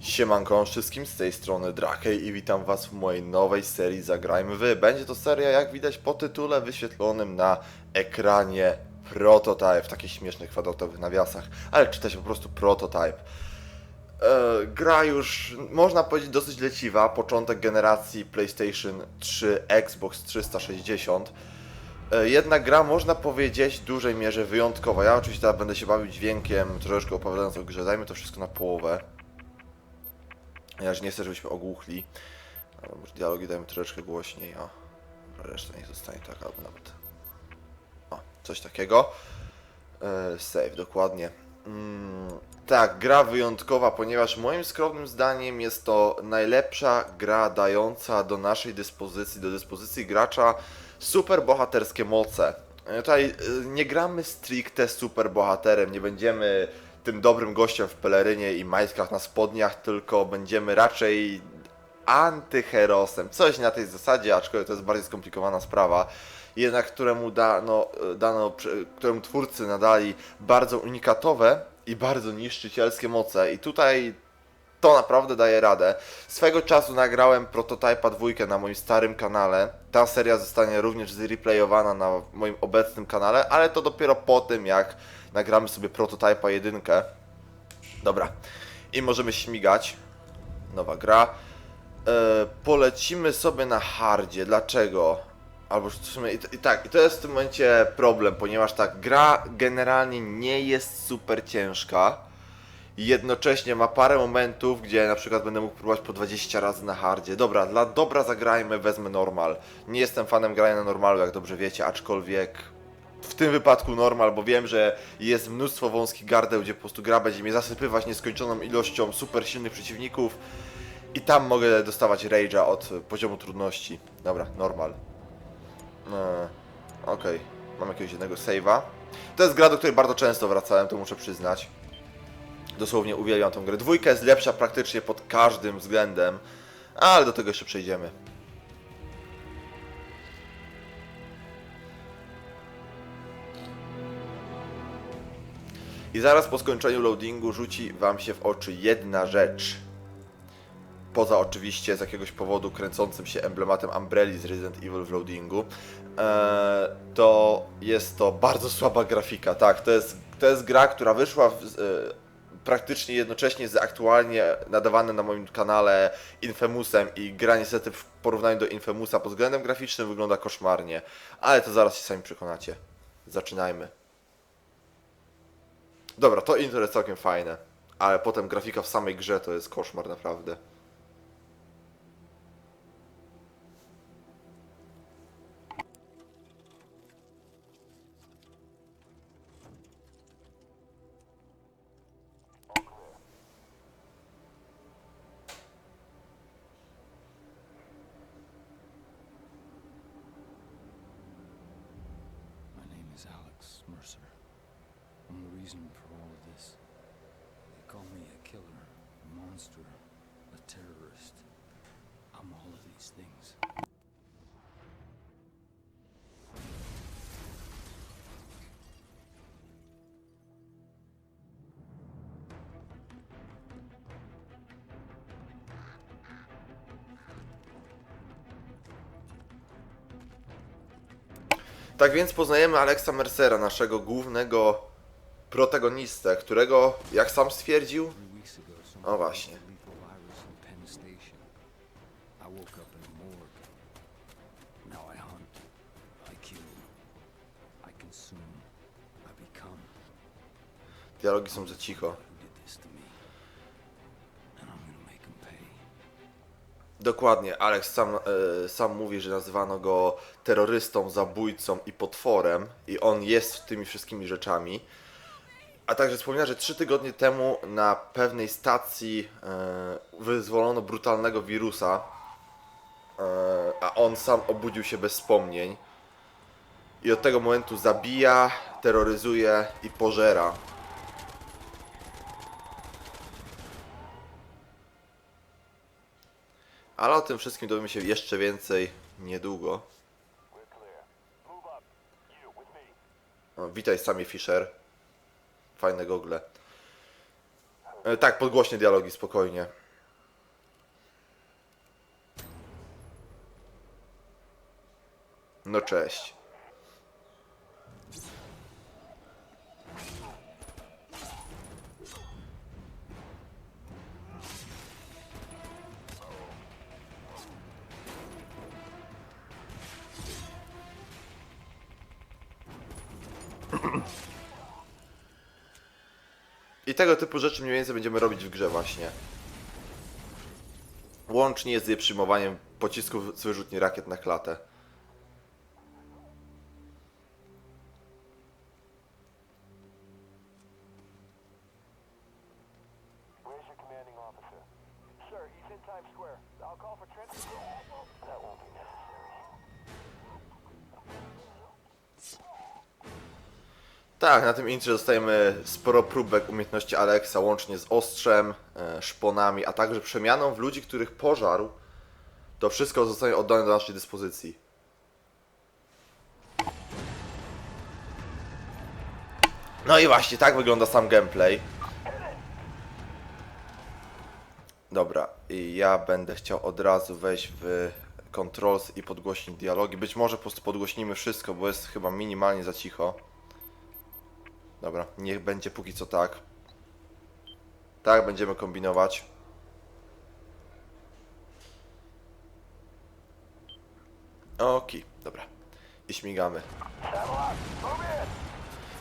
Siemanko wszystkim, z tej strony Drakej i witam was w mojej nowej serii Zagrajmy Wy. Będzie to seria, jak widać po tytule wyświetlonym na ekranie Prototype w takich śmiesznych kwadratowych nawiasach, ale czyta się po prostu Prototype. E, gra już, można powiedzieć, dosyć leciwa, początek generacji PlayStation 3, Xbox 360. E, Jednak gra, można powiedzieć, w dużej mierze wyjątkowa. Ja oczywiście teraz będę się bawił dźwiękiem, troszeczkę opowiadając o grze, dajmy to wszystko na połowę. Ja już nie chcę, żebyśmy ogłuchli. Może dialogi dajmy troszeczkę głośniej, a reszta niech zostanie tak, albo nawet... O, coś takiego. E, save, dokładnie. Mm, tak, gra wyjątkowa, ponieważ moim skromnym zdaniem jest to najlepsza gra dająca do naszej dyspozycji, do dyspozycji gracza super bohaterskie moce. E, Tutaj e, nie gramy stricte super bohaterem, nie będziemy tym dobrym gościem w pelerynie i majtkach na spodniach, tylko będziemy raczej antyherosem. Coś na tej zasadzie, aczkolwiek to jest bardziej skomplikowana sprawa. Jednak któremu dano, dano, któremu twórcy nadali bardzo unikatowe i bardzo niszczycielskie moce. I tutaj to naprawdę daje radę. Swego czasu nagrałem Prototypa 2 na moim starym kanale. Ta seria zostanie również zreplayowana na moim obecnym kanale, ale to dopiero po tym, jak nagramy sobie Prototypa 1. Dobra. I możemy śmigać. Nowa gra. E, polecimy sobie na hardzie. Dlaczego? Albo w sumie i, i tak, i to jest w tym momencie problem, ponieważ tak, gra generalnie nie jest super ciężka. Jednocześnie ma parę momentów, gdzie na przykład będę mógł próbować po 20 razy na hardzie. Dobra, dla dobra zagrajmy, wezmę normal. Nie jestem fanem grania na normalu, jak dobrze wiecie, aczkolwiek w tym wypadku normal, bo wiem, że jest mnóstwo wąskich gardeł, gdzie po prostu gra będzie mnie zasypywać nieskończoną ilością super silnych przeciwników i tam mogę dostawać rage'a od poziomu trudności. Dobra, normal. Eee, Okej, mam jakiegoś jednego save'a. To jest gra, do której bardzo często wracałem, to muszę przyznać. Dosłownie uwielbiam tę grę. Dwójka jest lepsza praktycznie pod każdym względem, ale do tego jeszcze przejdziemy. I zaraz po skończeniu loadingu rzuci Wam się w oczy jedna rzecz. Poza oczywiście z jakiegoś powodu kręcącym się emblematem Umbrelli z Resident Evil w loadingu, eee, to jest to bardzo słaba grafika. Tak, to jest, to jest gra, która wyszła w, e, praktycznie jednocześnie z aktualnie nadawanym na moim kanale Infamousem i gra niestety w porównaniu do Infamousa pod względem graficznym wygląda koszmarnie. Ale to zaraz się sami przekonacie. Zaczynajmy. Dobra, to intro jest całkiem fajne, ale potem grafika w samej grze to jest koszmar naprawdę. Monster, a terrorist. I'm all of these things. Tak więc poznajemy Alexa Mercera, naszego głównego protagonistę, którego, jak sam stwierdził, O właśnie. dialogi są za cicho. Dokładnie, Alex sam, e, sam mówi, że nazywano go terrorystą, zabójcą i potworem i on jest tymi wszystkimi rzeczami. A także wspomina, że trzy tygodnie temu na pewnej stacji e, wyzwolono brutalnego wirusa, e, a on sam obudził się bez wspomnień. I od tego momentu zabija, terroryzuje i pożera. Ale o tym wszystkim dowiemy się jeszcze więcej niedługo. O, witaj Samie Fisher. Fajne gogle. E, tak, podgłośnie dialogi, spokojnie. No cześć. I tego typu rzeczy mniej więcej będziemy robić w grze właśnie. Łącznie z przyjmowaniem pocisków z wyrzutni rakiet na klatę. Tak, na tym intrze dostajemy sporo próbek umiejętności Alexa, łącznie z ostrzem, e, szponami, a także przemianą w ludzi, których pożarł. To wszystko zostanie oddane do naszej dyspozycji. No i właśnie, tak wygląda sam gameplay. Dobra, i ja będę chciał od razu wejść w controls i podgłośnić dialogi. Być może po prostu podgłośnimy wszystko, bo jest chyba minimalnie za cicho. Dobra, niech będzie póki co tak. Tak, będziemy kombinować. Okej, dobra. I śmigamy.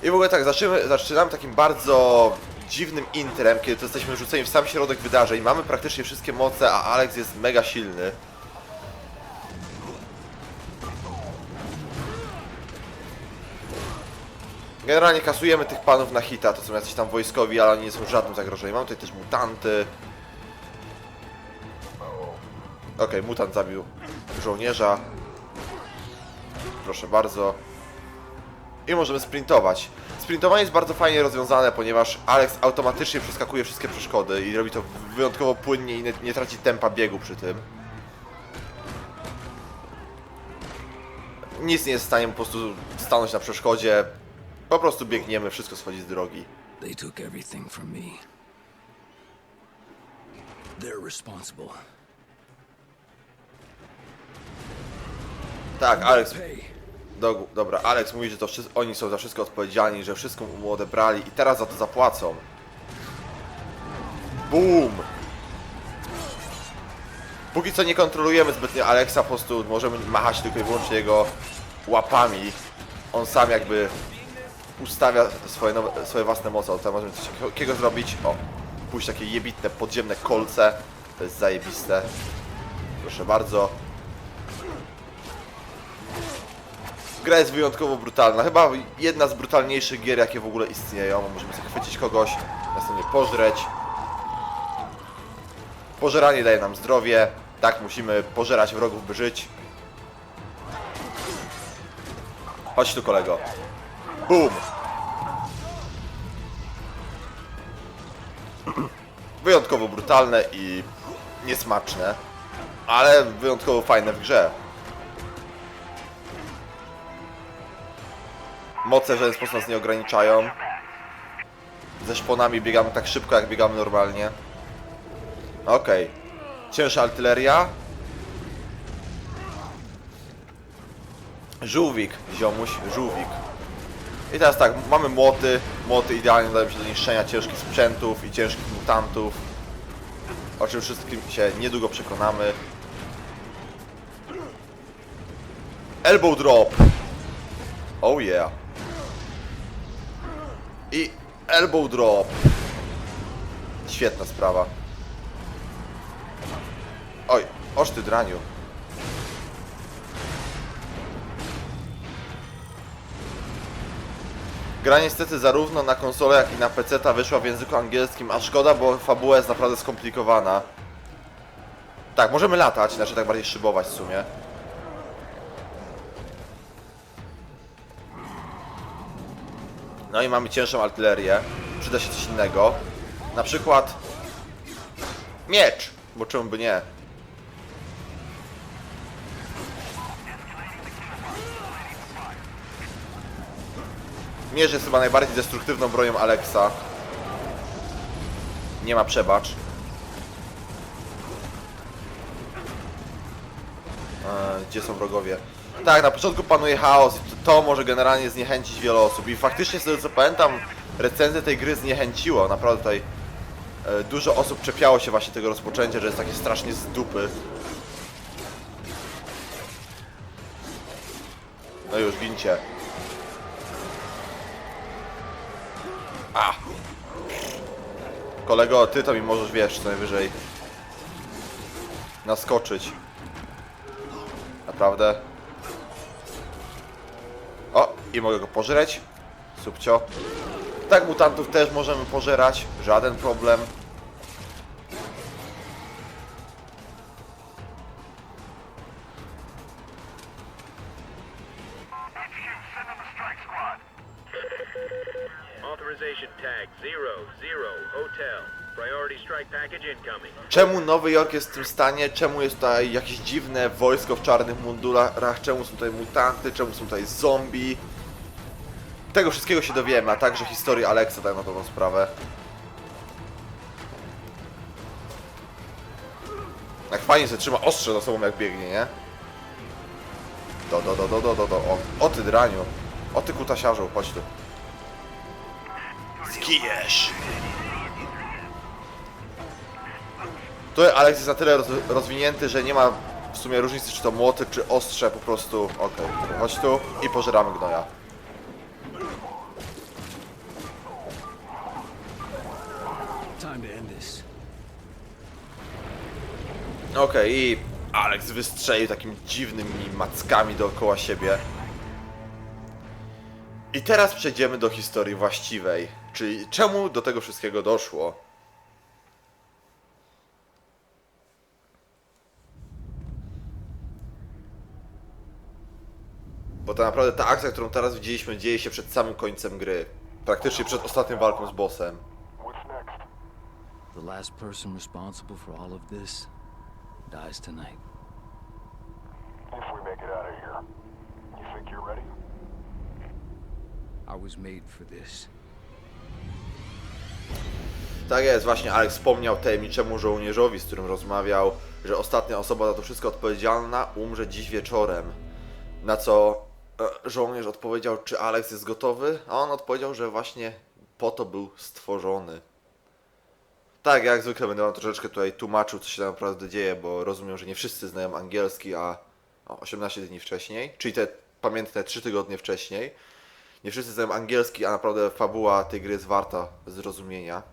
I w ogóle tak, zaczynamy, zaczynamy takim bardzo dziwnym intrem, kiedy to jesteśmy rzuceni w sam środek wydarzeń. Mamy praktycznie wszystkie moce, a Alex jest mega silny. Generalnie kasujemy tych panów na hita, to są jacyś tam wojskowi, ale oni nie są żadnym zagrożeniem. Mamy tutaj też mutanty. Okej, mutant zabił żołnierza. Proszę bardzo. I możemy sprintować. Sprintowanie jest bardzo fajnie rozwiązane, ponieważ Alex automatycznie przeskakuje wszystkie przeszkody i robi to wyjątkowo płynnie i nie, nie traci tempa biegu przy tym. Nic nie jest w stanie po prostu stanąć na przeszkodzie. Po prostu biegniemy, wszystko schodzi z drogi. They took everything from me. They're responsible. Tak, Alex, do, dobra, Alex mówi, że to wszystko, oni są za wszystko odpowiedzialni, że wszystko mu odebrali i teraz za to zapłacą. Boom! Póki co nie kontrolujemy zbytnio Alexa, po prostu możemy machać tylko i wyłącznie jego łapami. On sam jakby ustawia swoje, nowe, swoje własne moce. Tutaj możemy coś takiego zrobić. O, pójść takie jebitne podziemne kolce. To jest zajebiste. Proszę bardzo. Gra jest wyjątkowo brutalna. Chyba jedna z brutalniejszych gier, jakie w ogóle istnieją. Możemy sobie chwycić kogoś, następnie pożreć. Pożeranie daje nam zdrowie. Tak, musimy pożerać wrogów, by żyć. Chodź tu, kolego. Boom! Wyjątkowo brutalne i niesmaczne, ale wyjątkowo fajne w grze. Moce w żaden sposób nas nie ograniczają. Ze szponami biegamy tak szybko, jak biegamy normalnie. Okej. Cięższa artyleria. Żółwik, ziomuś, żółwik. I teraz tak, mamy młoty. Młoty idealnie nadają się do niszczenia ciężkich sprzętów i ciężkich mutantów. O czym wszystkim się niedługo przekonamy. Elbow drop. Oh yeah. I elbow drop. Świetna sprawa. Oj, oż draniu. Gra niestety zarówno na konsolę, jak i na PC ta wyszła w języku angielskim, a szkoda, bo fabuła jest naprawdę skomplikowana. Tak, możemy latać, znaczy tak bardziej szybować w sumie. No i mamy cięższą artylerię. Przyda się coś innego. Na przykład miecz, bo czemu by nie? Mierz jest chyba najbardziej destruktywną bronią Alexa. Nie ma przebacz. Eee, gdzie są wrogowie? Tak, na początku panuje chaos i to, to może generalnie zniechęcić wiele osób. I faktycznie z tego co pamiętam, recenzję tej gry zniechęciło. Naprawdę tutaj e, dużo osób czepiało się właśnie tego rozpoczęcia, że jest takie strasznie z dupy. No już, gincie. Kolego, ty to mi możesz, wiesz, co najwyżej naskoczyć. Naprawdę? O, i mogę go pożreć. Subcio. Tak, mutantów też możemy pożerać. Żaden problem. Czemu Nowy Jork jest w tym stanie? Czemu jest tutaj jakieś dziwne wojsko w czarnych mundurach? Czemu są tutaj mutanty? Czemu są tutaj zombie? Tego wszystkiego się dowiemy, a także historii Alexa tak na tą sprawę. Jak fajnie się trzyma ostrze za sobą jak biegnie, nie? Do, do, do, do, do, do, do. O, o ty draniu. O ty kutasiarzu, chodź tu. Zgijesz! Tu Alex jest na tyle roz, rozwinięty, że nie ma w sumie różnicy, czy to młoty, czy ostrze, po prostu... Okej, chodź tu i pożeramy gnoja. Okej, i Alex wystrzelił takimi dziwnymi mackami dookoła siebie. I teraz przejdziemy do historii właściwej, czyli czemu do tego wszystkiego doszło. Bo tak naprawdę ta akcja, którą teraz widzieliśmy, dzieje się przed samym końcem gry. Praktycznie przed ostatnią walką z bossem. The last person responsible for all of this dies tonight. If we make it out of here, you think you're ready? I was made for this. Tak jest, właśnie Alex wspomniał tajemniczemu żołnierzowi, z którym rozmawiał, że ostatnia osoba za to wszystko odpowiedzialna umrze dziś wieczorem. Na co żołnierz odpowiedział, czy Alex jest gotowy, a on odpowiedział, że właśnie po to był stworzony. Tak, jak zwykle będę wam troszeczkę tutaj tłumaczył, co się tam naprawdę dzieje, bo rozumiem, że nie wszyscy znają angielski, a o, 18 dni wcześniej, czyli te pamiętne 3 tygodnie wcześniej. Nie wszyscy znają angielski, a naprawdę fabuła tej gry jest warta zrozumienia.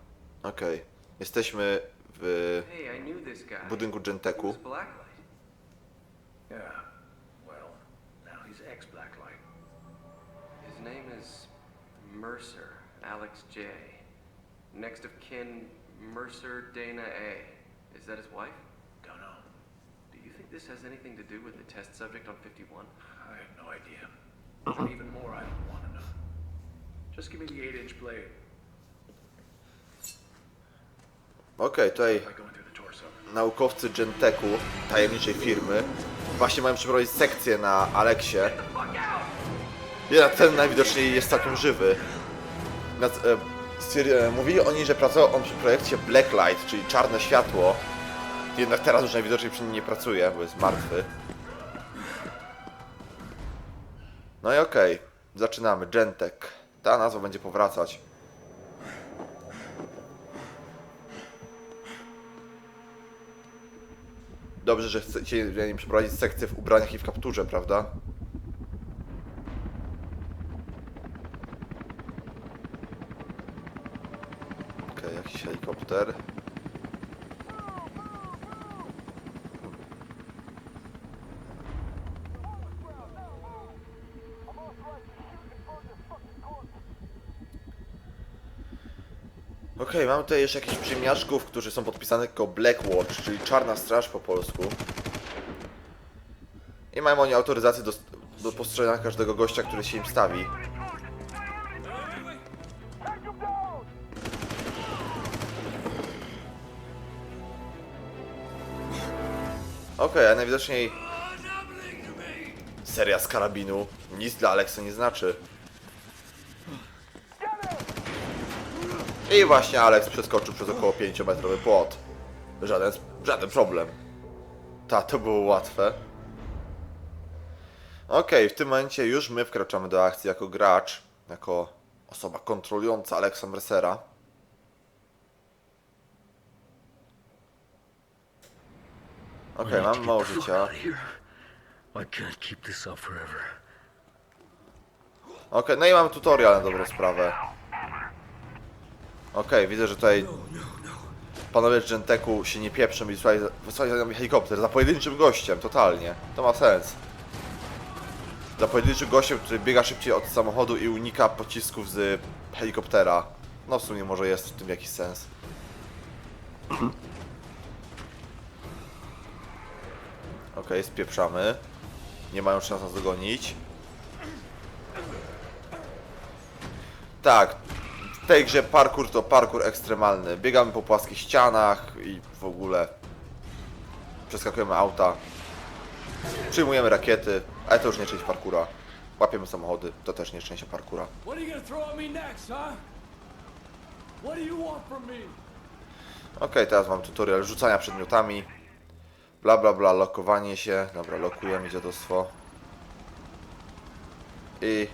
Okej. Jesteśmy w budynku Genteku. Yeah, name is Mercer, Alex J. Next of kin, Mercer Dana A. Is that his wife? Don't know. Do you think this has anything to do with the test subject on 51? I have no idea. And even more, I don't want to know. Just give me the eight-inch blade Okej, tutaj by going through the torso. naukowcy Genteku, tajemniczej firmy, właśnie mają przeprowadzić sekcję na Aleksie. Jednak ten najwidoczniej jest całkiem żywy. Nad, e, e, mówili oni, że pracował on przy projekcie Blacklight, czyli czarne światło. Jednak teraz już najwidoczniej przy nim nie pracuje, bo jest martwy. No i okej, zaczynamy. Gentek. Ta nazwa będzie powracać. Dobrze, że chcecie nim przeprowadzić sekcję w ubraniach i w kapturze, prawda? Okej, helikopter. Okej, mamy tutaj jeszcze jakichś przymiaszków, którzy są podpisane jako Blackwatch, czyli Czarna Straż po polsku. I mają oni autoryzację do, do każdego gościa, który się im stawi. Najwidoczniej seria z karabinu nic dla Alexa nie znaczy. I właśnie Alex przeskoczył przez około 5-metrowy płot. Żaden, żaden problem. Ta, to było łatwe. Okej, w tym momencie już my wkraczamy do akcji jako gracz, jako osoba kontrolująca Alexa Mercera. Okej, mamy mało życia. Okej, no i mamy tutorial na dobrą sprawę. Okej, widzę, że tutaj panowie z Genteku się nie pieprzą i wysłali, wysłali za nami helikopter, za pojedynczym gościem, totalnie. To ma sens. Za pojedynczym gościem, który biega szybciej od samochodu i unika pocisków z helikoptera. No w sumie może jest w tym jakiś sens. Okej, spieprzamy. Nie mają szans nas dogonić. Tak, w tej grze parkour to parkour ekstremalny. Biegamy po płaskich ścianach i w ogóle przeskakujemy auta. Przyjmujemy rakiety, ale to już nie część parkura. Łapiemy samochody, to też nie część parkura. Okej, teraz mam tutorial rzucania przedmiotami. Bla bla bla, lokowanie się. Dobra, lokujemy dziadostwo. I...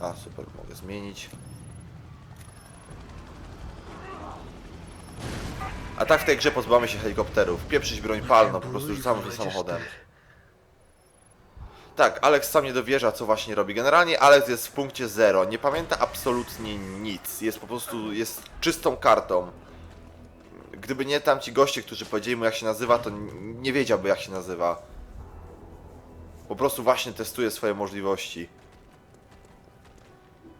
A, super, mogę zmienić. A tak w tej grze pozbywamy się helikopterów. Pieprzyć broń palną, po prostu rzucamy tym samochodem. Tak, Alex sam nie dowierza, co właśnie robi. Generalnie Alex jest w punkcie zero. Nie pamięta absolutnie nic. Jest po prostu, jest czystą kartą. Gdyby nie tamci goście, którzy powiedzieli mu jak się nazywa, to nie wiedziałby jak się nazywa. Po prostu właśnie testuje swoje możliwości.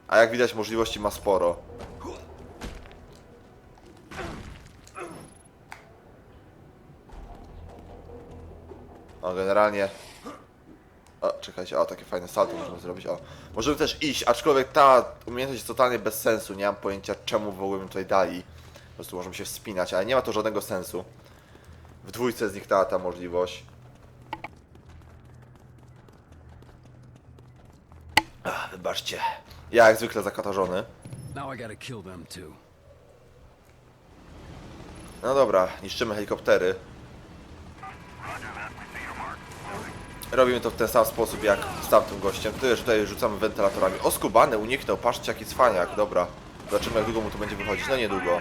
A jak widać możliwości ma sporo. O, generalnie... O, czekajcie, o, takie fajne salto możemy zrobić, o. Możemy też iść, aczkolwiek ta umiejętność jest totalnie bez sensu, nie mam pojęcia czemu w ogóle mi tutaj dali. Prostu możemy się wspinać, ale nie ma to żadnego sensu. W dwójce zniknęła ta możliwość. Ach, wybaczcie. Ja jak zwykle zakatarzony. No dobra, niszczymy helikoptery. Robimy to w ten sam sposób jak z tamtym gościem, tyle że tutaj rzucamy wentylatorami. O, skubany uniknął, patrzcie jaki cwaniak, dobra. Zobaczymy jak długo mu to będzie wychodzić, no niedługo.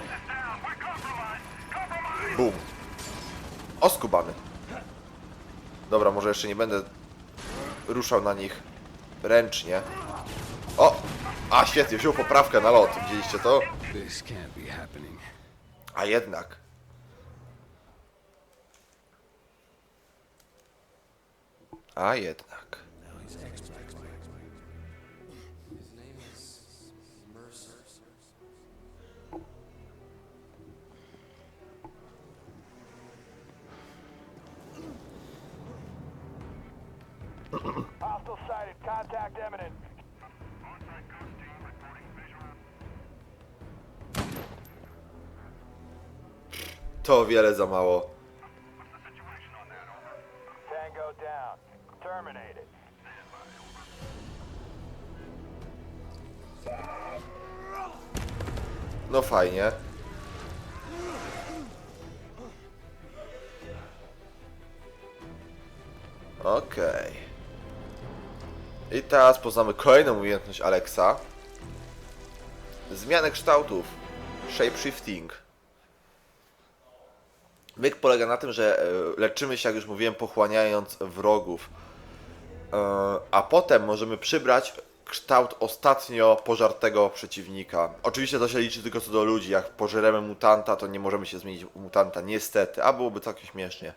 Bum. O, skubany. Dobra, może jeszcze nie będę ruszał na nich ręcznie. O! A, świetnie, wziął poprawkę na lot, widzieliście to? A jednak. A jednak. Hostile sighted. Contact imminent. To o wiele za mało. Tango down. Terminated. No fajnie. Teraz poznamy kolejną umiejętność Alexa. Zmianę kształtów. Shapeshifting. Myk polega na tym, że e, leczymy się, jak już mówiłem, pochłaniając wrogów. E, A potem możemy przybrać kształt ostatnio pożartego przeciwnika. Oczywiście to się liczy tylko co do ludzi. Jak pożeremy mutanta, to nie możemy się zmienić w mutanta, niestety. A byłoby całkiem śmiesznie.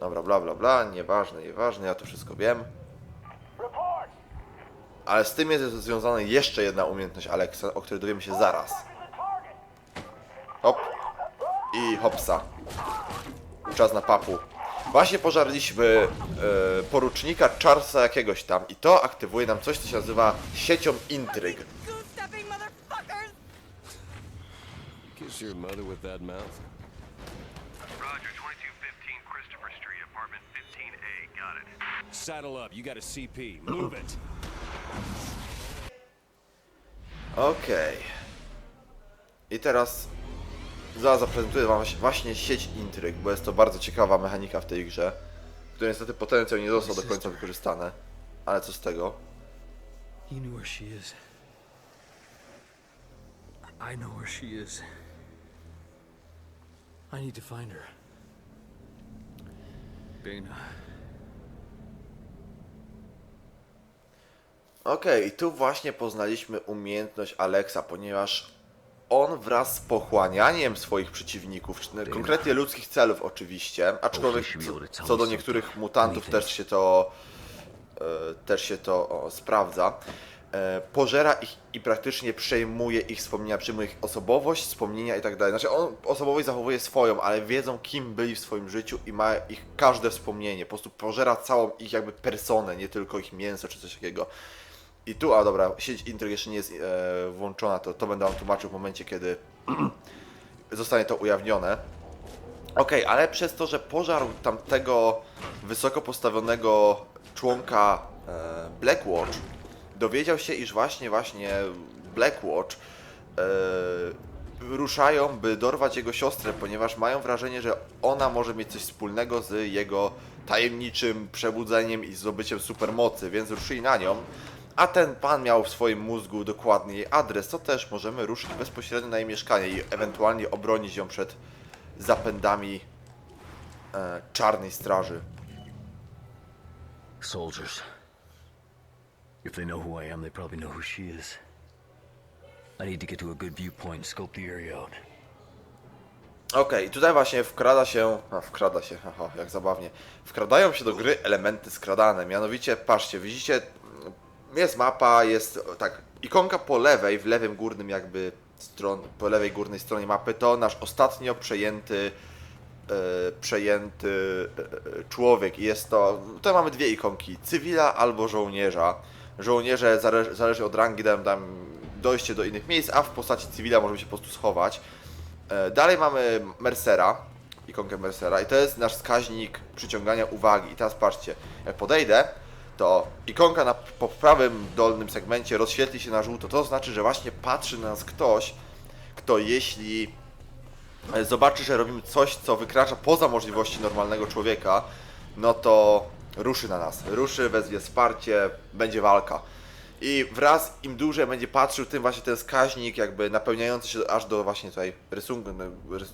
Dobra, bla bla bla, nieważne, nieważne, ja to wszystko wiem. Ale z tym jest związana jeszcze jedna umiejętność Alexa, o której dowiemy się zaraz. Hop. I hopsa. Czas na papu. Właśnie pożarliśmy e, porucznika Charlesa jakiegoś tam i to aktywuje nam coś, co się nazywa siecią intryg. Goose-stepping motherfuckers! Kiss your mother with that mouth? Roger, 2215 Christopher Street, apartment 15A. Got it. Saddle up. You got a CP. Move it. Okej. I teraz zaraz zaprezentuję wam właśnie sieć intryg, bo jest to bardzo ciekawa mechanika w tej grze, której niestety potencjał nie został do końca wykorzystany. ale co z tego? You knew where she is. I know where she is. I need to find her. Dana. Okej, i tu właśnie poznaliśmy umiejętność Alexa, ponieważ on wraz z pochłanianiem swoich przeciwników, konkretnie ludzkich celów oczywiście, aczkolwiek co, co do niektórych mutantów też się to e, też się to o, sprawdza, e, pożera ich i praktycznie przejmuje ich wspomnienia, przejmuje ich osobowość, wspomnienia i tak dalej. Znaczy on osobowość zachowuje swoją, ale wiedzą kim byli w swoim życiu i ma ich każde wspomnienie, po prostu pożera całą ich jakby personę, nie tylko ich mięso czy coś takiego. I tu, a dobra, sieć Intryg jeszcze nie jest e, włączona, to, to będę wam tłumaczył w momencie, kiedy zostanie to ujawnione. Okej, ale przez to, że pożarł tamtego wysoko postawionego członka e, Blackwatch, dowiedział się, iż właśnie, właśnie Blackwatch e, ruszają, by dorwać jego siostrę, ponieważ mają wrażenie, że ona może mieć coś wspólnego z jego tajemniczym przebudzeniem i zdobyciem supermocy, więc ruszyli na nią. A ten pan miał w swoim mózgu dokładnie jej adres, to też możemy ruszyć bezpośrednio na jej mieszkanie i ewentualnie obronić ją przed zapędami e, czarnej straży. Soldiers. If they know who I am, they probably know who she is. I need to get to a good viewpoint scope the area out. Okej, i tutaj właśnie wkrada się, a wkrada się, haha, jak zabawnie, wkradają się do gry elementy skradane, mianowicie, patrzcie, widzicie, jest mapa, jest, tak, ikonka po lewej, w lewym górnym jakby stron, po lewej górnej stronie mapy, to nasz ostatnio przejęty, e, przejęty e, e, człowiek i jest to, tutaj mamy dwie ikonki, cywila albo żołnierza. Żołnierze zależy, zależy od rangi, dają tam dojście do innych miejsc, a w postaci cywila możemy się po prostu schować. E, Dalej mamy Mercera, ikonkę Mercera i to jest nasz wskaźnik przyciągania uwagi. I teraz patrzcie, jak podejdę, to ikonka na po prawym dolnym segmencie rozświetli się na żółto. To znaczy, że właśnie patrzy na nas ktoś, kto jeśli e, zobaczy, że robimy coś, co wykracza poza możliwości normalnego człowieka, no to ruszy na nas. Ruszy, wezwie wsparcie, będzie walka. I wraz im dłużej będzie patrzył, tym właśnie ten wskaźnik jakby napełniający się aż do właśnie tutaj rysunku, no, rys,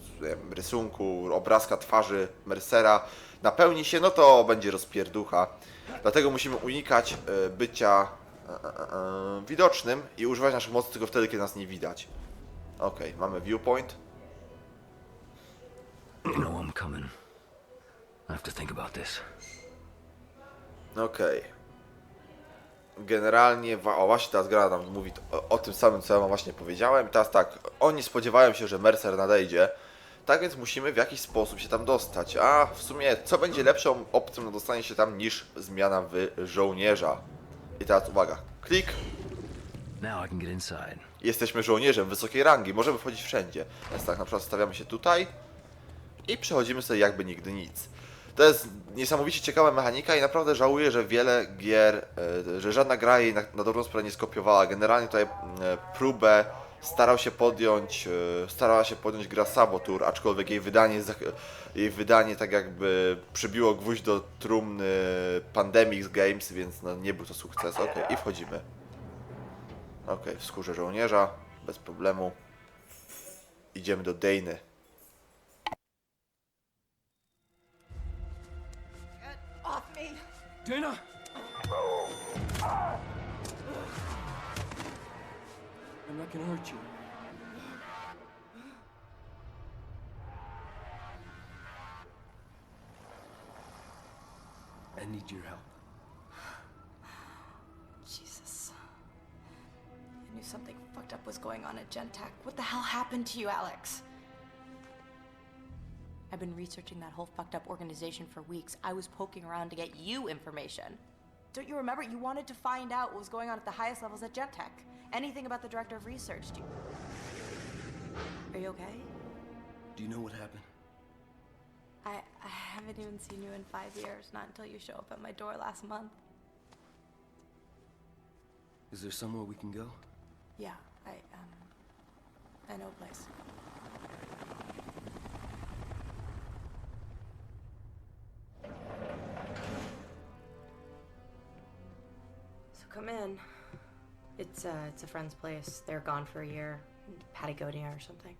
rysunku obrazka twarzy Mercera napełni się, no to będzie rozpierducha. Dlatego musimy unikać e, bycia e, e, widocznym i używać naszych mocy tylko wtedy, kiedy nas nie widać. Okej, mamy viewpoint. You know I'm coming. I have to think about this. Okej. Generalnie, o właśnie teraz gra nam mówi o, o tym samym, co ja wam właśnie powiedziałem. I teraz tak, oni spodziewają się, że Mercer nadejdzie, tak więc musimy w jakiś sposób się tam dostać. A w sumie, co będzie lepszą opcją na dostanie się tam niż zmiana w żołnierza? I teraz uwaga, klik, jesteśmy żołnierzem wysokiej rangi, możemy wchodzić wszędzie. Więc tak, na przykład stawiamy się tutaj i przechodzimy sobie jakby nigdy nic. To jest niesamowicie ciekawa mechanika i naprawdę żałuję, że wiele gier, e, że żadna gra jej na, na dobrą sprawę nie skopiowała. Generalnie tutaj e, próbę starał się podjąć, e, starała się podjąć gra Sabotur, aczkolwiek jej wydanie, jej wydanie tak jakby przybiło gwóźdź do trumny Pandemic Games, więc no, nie był to sukces. Ok, i wchodzimy. Ok, w skórze żołnierza, bez problemu. Idziemy do Dejny. Dana! I'm not gonna hurt you. I need your help. Jesus. I knew something fucked up was going on at Gentech. What the hell happened to you, Alex? I've been researching that whole fucked up organization for weeks. I was poking around to get you information. Don't you remember? You wanted to find out what was going on at the highest levels at Gentech. Anything about the director of research. Do you... Are you okay? Do you know what happened? I, I haven't even seen you in five years, not until you show up at my door last month. Is there somewhere we can go? Yeah, I, um, I know a place. Come in. It's uh, it's a friend's place. They're gone for a year, Patagonia or something.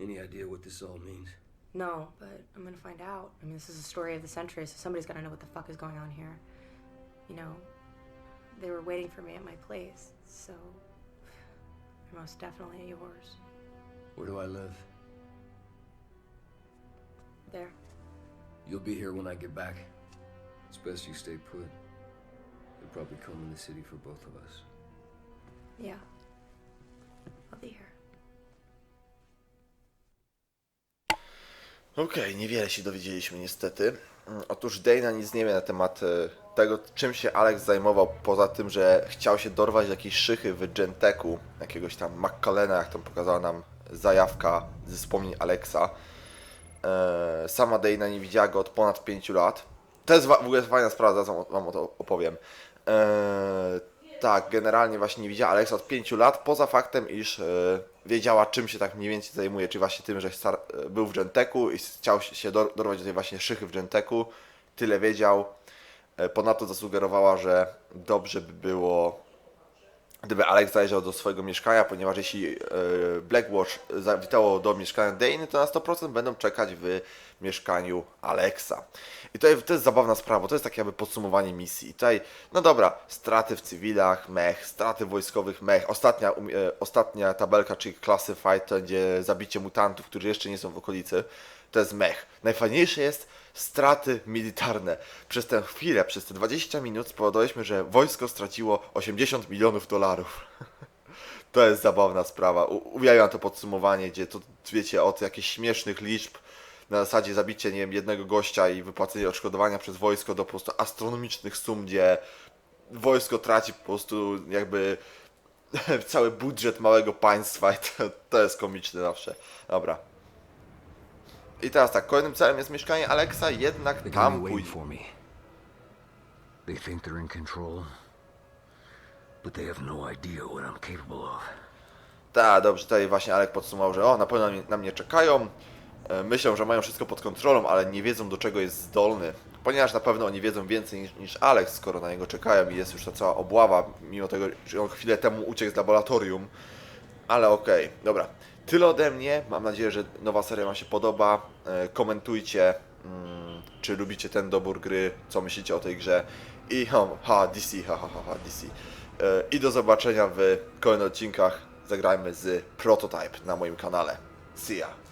Any idea what this all means? No, but I'm gonna find out. I mean, this is a story of the century, so somebody's gotta know what the fuck is going on here. You know, they were waiting for me at my place, so they're most definitely yours. Where do I live? There. You'll be here when I get back. It's best you stay put. They'll probably come in the city for both of us. Yeah. I'll be here. Okej, niewiele się dowiedzieliśmy niestety. Mm, Otóż Dana nic nie wie na temat e, tego, czym się Alex zajmował, poza tym, że chciał się dorwać do jakiejś szychy w Genteku, jakiegoś tam McCallena, jak tam pokazała nam zajawka ze wspomnień Alexa. E, sama Dana nie widziała go od ponad 5 lat. To jest w ogóle fajna sprawa, zaraz wam o to opowiem. E, tak, generalnie właśnie nie widziała Alexa od 5 lat, poza faktem, iż e, wiedziała czym się tak mniej więcej zajmuje, czyli właśnie tym, że star- e, był w Genteku i chciał się- się dor- dorwać do tej właśnie szychy w Genteku. Tyle wiedział. E, Ponadto zasugerowała, że dobrze by było gdyby Alex zajrzał do swojego mieszkania, ponieważ jeśli e, Blackwatch zawitało do mieszkania Dane, to na 100% będą czekać w mieszkaniu Alexa. I tutaj to jest zabawna sprawa, to jest takie jakby podsumowanie misji. I tutaj, no dobra, straty w cywilach, mech, straty wojskowych, mech. Ostatnia, um, e, ostatnia tabelka, czyli Classified, to będzie zabicie mutantów, którzy jeszcze nie są w okolicy. To jest mech. Najfajniejsze jest straty militarne. Przez tę chwilę, przez te 20 minut spowodowaliśmy, że wojsko straciło 80 milionów dolarów. To jest zabawna sprawa. Uwielbiam to podsumowanie, gdzie to wiecie od jakichś śmiesznych liczb na zasadzie zabicie, nie wiem, jednego gościa i wypłacenie odszkodowania przez wojsko do po prostu astronomicznych sum, gdzie wojsko traci po prostu jakby cały budżet małego państwa i to, to jest komiczne zawsze. Dobra. I teraz tak, kolejnym celem jest mieszkanie Alexa, jednak tam me. They think they're in control, but they have no idea what I'm capable of. Tak, dobrze, tutaj właśnie Alek podsumował, że o, na pewno na mnie, na mnie czekają. E, Myślą, że mają wszystko pod kontrolą, ale nie wiedzą do czego jest zdolny. Ponieważ na pewno oni wiedzą więcej niż, niż Alex, skoro na niego czekają i jest już ta cała obława, mimo tego, że on chwilę temu uciekł z laboratorium. Ale okej, dobra. Tyle ode mnie. Mam nadzieję, że nowa seria Wam się podoba. E, Komentujcie, mm, czy lubicie ten dobór gry, co myślicie o tej grze. I ha, ha DC, ha, ha, ha, ha DC. E, I do zobaczenia w kolejnych odcinkach. Zagrajmy z Prototype na moim kanale. See ya!